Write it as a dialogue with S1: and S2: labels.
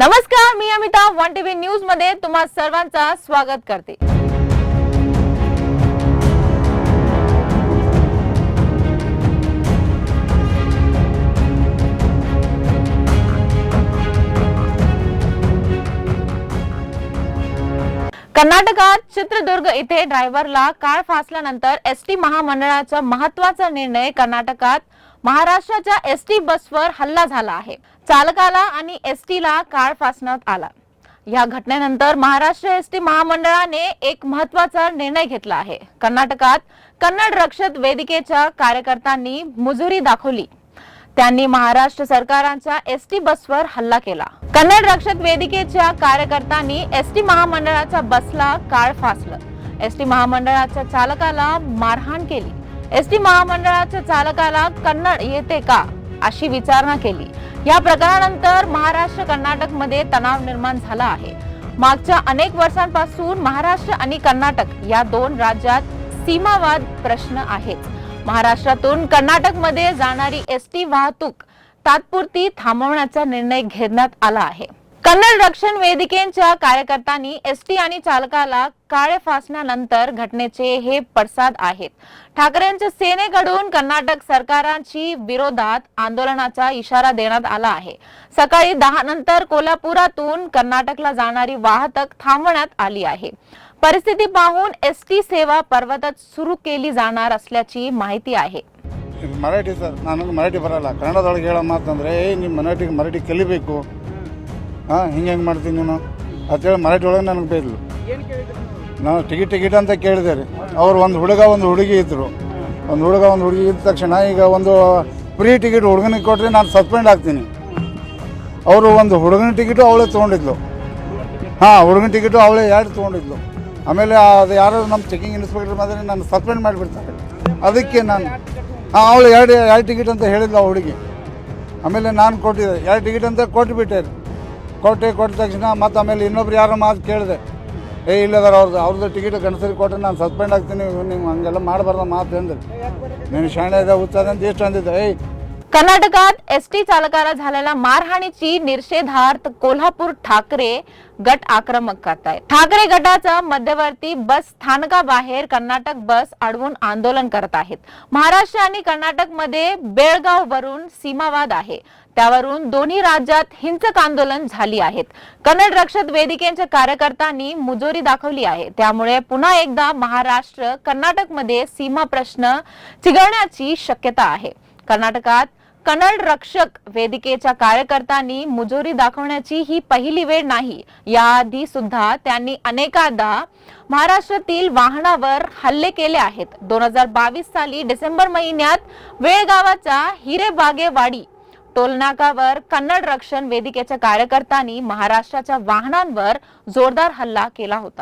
S1: नमस्कार मी Amita one TV न्यूजमध्ये तुम्हा सर्वांचा स्वागत करते. कर्नाटकात चित्रदुर्ग इथे ड्रायव्हरला काळ फासल्यानंतर एस टी महामंडळाचा महत्त्वाचा निर्णय कर्नाटकात महाराष्ट्राच्या एस टी बसवर हल्ला झाला आहे. चालकाला आणि एस टीला काळ फासण्यात आला. या घटनेनंतर महाराष्ट्र एस टी महामंडळाने एक महत्त्वाचा निर्णय घेतला आहे. कर्नाटकात कन्नड रक्षक वेदिकेच्या कार्यकर्त्यांनी मुजुरी दाखवली. त्यांनी महाराष्ट्र सरकारांच्या एस टी बसवर हल्ला केला. कन्नड रक्षक वेदिकेच्या कार्यकर्त्यांनी एस टी महामंडळाच्या बसला काळ फासलं. एस टी महामंडळाच्या चालकाला मारहाण केली. एस टी महामंडळाच्या चालकाला कन्नड येते का अशी विचारणा केली. या प्रकारानंतर महाराष्ट्र कर्नाटकमध्ये तणाव निर्माण झाला आहे. मागच्या अनेक वर्षांपासून महाराष्ट्र आणि कर्नाटक या दोन राज्यात सीमावाद प्रश्न आहेत. महाराष्ट्रातून कर्नाटकमध्ये जाणारी एस टी वाहतूक तात्पुरती थांबवण्याचा निर्णय घेण्यात आला आहे. कन्नड रक्षण वेदिकेच्या कार्यकर्त्यांनी एस टी आणि चालकाला काळे फासण्यानंतर घटनेचे हे पडसाद आहेत ठाकरेंच्या सेनेकडून कर्नाटक सरकारांची विरोधात आंदोलनाचा इशारा देण्यात आला आहे सकाळी दहा नंतर कोल्हापुरातून कर्नाटकला जाणारी वाहतूक थांबवण्यात आली आहे परिस्थिती पाहून एस टी सेवा पर्वतच सुरू केली जाणार असल्याची माहिती आहे
S2: ಇದು ಮರಾಠಿ ಸರ್ ನನಗೆ ಮರಾಠಿ ಬರಲ್ಲ ಕನ್ನಡದೊಳಗೆ ಹೇಳೋ ಮಾತಂದ್ರೆ ಏ ನಿಮ್ಮ ಮರಾಠಿಗೆ ಮರಾಠಿ ಕಲಿಬೇಕು ಹಾಂ ಹಿಂಗೆ ಹೆಂಗೆ ಮಾಡ್ತೀನಿ ನೀನು ಅಂತೇಳಿ ಮರಾಠಿ ಒಳಗೆ ನನಗೆ ಬೈದ್ಲು ನಾವು ಟಿಕೆಟ್ ಟಿಕೆಟ್ ಅಂತ ಕೇಳಿದೆ ರೀ. ಅವ್ರು ಒಂದು ಹುಡುಗ, ಒಂದು ಹುಡುಗಿ ಇದ್ದರು ಒಂದು ಹುಡುಗ, ಒಂದು ಹುಡುಗಿ ಇದ್ದ ತಕ್ಷಣ ಈಗ ಒಂದು ಫ್ರೀ ಟಿಕೆಟ್ ಹುಡುಗನಿಗೆ ಕೊಟ್ಟರೆ ನಾನು ಸಸ್ಪೆಂಡ್ ಆಗ್ತೀನಿ. ಅವರು ಒಂದು ಹುಡುಗನ ಟಿಕೆಟು ಅವಳೇ ತೊಗೊಂಡಿದ್ಲು. ಹಾಂ, ಹುಡುಗನ ಟಿಕೆಟು ಅವಳೇ ಎರಡು ತೊಗೊಂಡಿದ್ಲು. ಆಮೇಲೆ ಅದು ಯಾರು ನಮ್ಮ ಚೆಕಿಂಗ್ ಇನ್ಸ್ಪೆಕ್ಟರ್ ಮಾತ್ರ ನಾನು ಸಸ್ಪೆಂಡ್ ಮಾಡಿಬಿಡ್ತಾರೆ. ಅದಕ್ಕೆ ನಾನು, ಹಾಂ, ಅವಳು ಎರಡು ಎರಡು ಟಿಕೆಟ್ ಅಂತ ಹೇಳಿದ್ಲು ಆ ಹುಡುಗಿ. ಆಮೇಲೆ ನಾನು ಕೊಟ್ಟಿದ್ದೆ. ಎರಡು ಟಿಕೆಟ್ ಅಂತ ಕೊಟ್ಟುಬಿಟ್ಟೆ ಕೊಟ್ಟೆ, ಕೊಟ್ಟ ತಕ್ಷಣ ಮತ್ತು ಆಮೇಲೆ ಇನ್ನೊಬ್ರು ಯಾರೋ ಮಾತು ಕೇಳಿದೆ. ಏ, ಇಲ್ಲದಾರ ಅವ್ರದ್ದು ಅವ್ರದ್ದು ಟಿಕೆಟ್ ಗಂಡಸರಿಗೆ ಕೊಟ್ಟರೆ ನಾನು ಸಸ್ಪೆಂಡ್ ಆಗ್ತೀನಿ ನೀವು ಹಂಗೆಲ್ಲ ಮಾಡಬಾರ್ದು ಮಾತು ಅಂದ್ರೆ. ನೀನು ಶಾಣೆ ಇದೆ ಹುಚ್ಚದ ಅಂತ ಎಷ್ಟು ಅಂದಿದ್ದೆ ಏಯ್
S1: कर्नाटकात एस टी चालकाला झालेल्या मारहाणीची निषेधार्थ कोल्हापूर ठाकरे गट आक्रमक करतायत. ठाकरे गटाचा मध्यवर्ती बस स्थानकाबाहेर कर्नाटक बस अडवून आंदोलन करत आहेत. महाराष्ट्र आणि कर्नाटकमध्ये बेळगाव वरून सीमावाद आहे. त्यावरून दोन्ही राज्यात हिंसक आंदोलन झाली आहेत. कन्नड रक्षक वेदिकेच्या कार्यकर्त्यांनी मुजोरी दाखवली आहे. त्यामुळे पुन्हा एकदा महाराष्ट्र कर्नाटकमध्ये सीमा प्रश्न चिघळण्याची शक्यता आहे. कर्नाटकात कन्नड रक्षक वेदिकेच्या कार्यकर्त्यांनी मुजोरी दाखवण्याची ही पहिली वेळ नाही. याआधी सुद्धा त्यांनी अनेकादा महाराष्ट्रातील वाहनावर हल्ले केले आहेत. दोन हजार बावीस साली डिसेंबर महिन्यात वेळगावाच्या हिरेबागेवाडी टोलनाकावर कन्नड रक्षण वेदिकेच्या कार्यकर्त्यांनी महाराष्ट्राच्या वाहनांवर जोरदार हल्ला केला होता.